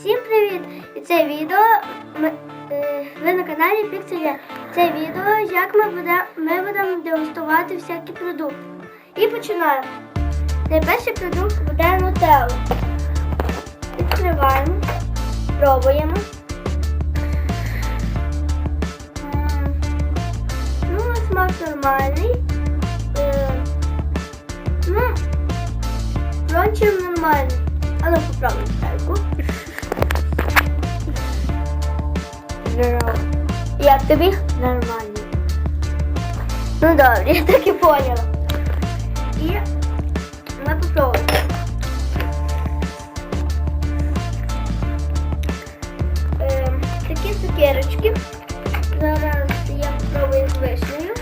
Всім привіт! І це відео е, ви на каналі Пікселя. Це відео, як ми будемо ми будемо дегустувати всякі продукти. І починаємо. Найперший продукт буде нутелла. Відкриваємо, пробуємо. Ну, смак нормальний. Е, ну, нормальний. А ну попробуй тайку. Як тобі? Нормально. Ну добре, я так і поняла. І ми попробуємо. Ем, такі цукерочки. Зараз я попробую з вишнею.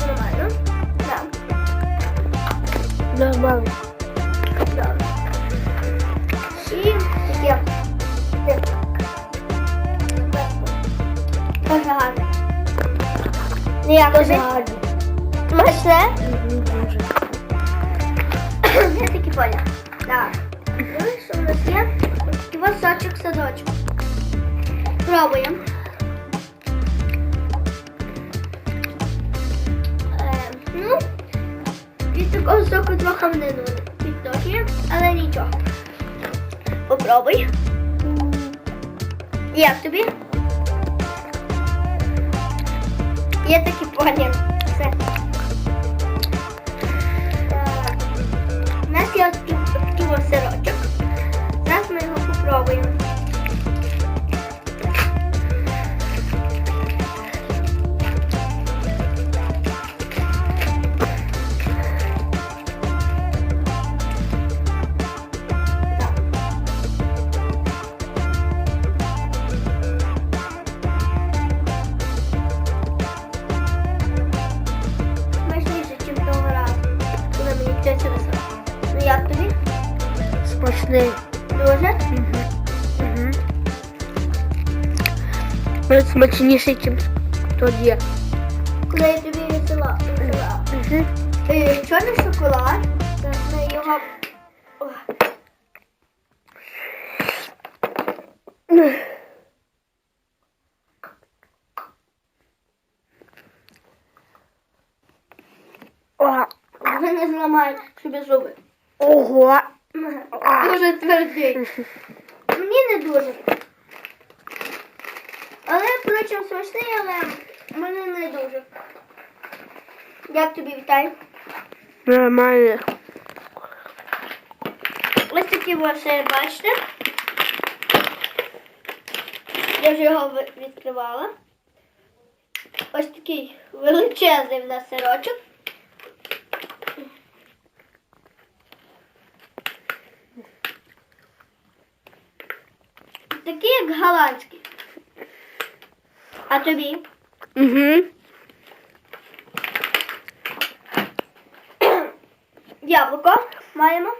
Нормально. Так. Нормально. Дуже гарно. Як тобі? Смачне? Дуже. Я таки понял. Так. Ну, що в нас є? Ось такий садочок. Пробуємо. Ну, від такого соку трохи не підтохне, але нічого. Попробуй. Як тобі? Я таки поняв. Все. Смачний. Дуже? Угу. Навіть смачніший, ніж тоді. Коли я тобі висила. Угу. Чорний шоколад. Зараз ми його. О, Ви не зламають собі зуби. Ого. Дуже твердий. Мені не дуже. Але, впрочем, смачний, але мені не дуже. Як тобі вітай? Нормально. Ось такі ваші, бачите. Я вже його відкривала. Ось такий величезний в нас сирочок. Такий, як голландський. А тобі? Угу. Яблуко маємо.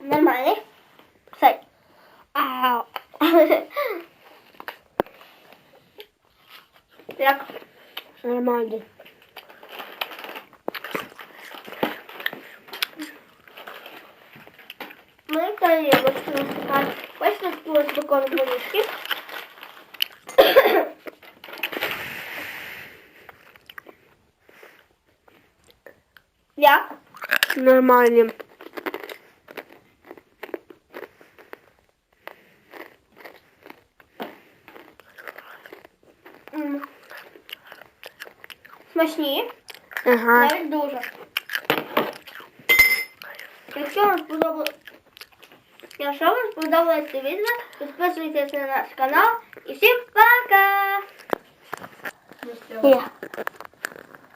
Нормальний. Все. Ау. Як? Нормально. Ми далі ось наступаємо. Ось тут ось бекон горішки. Як? Нормально. М. Смачні. Ага. Навіть дуже. Якщо вам сподобалось, якщо вам сподобалось це відео, підписуйтесь на наш канал і всім пока! Я.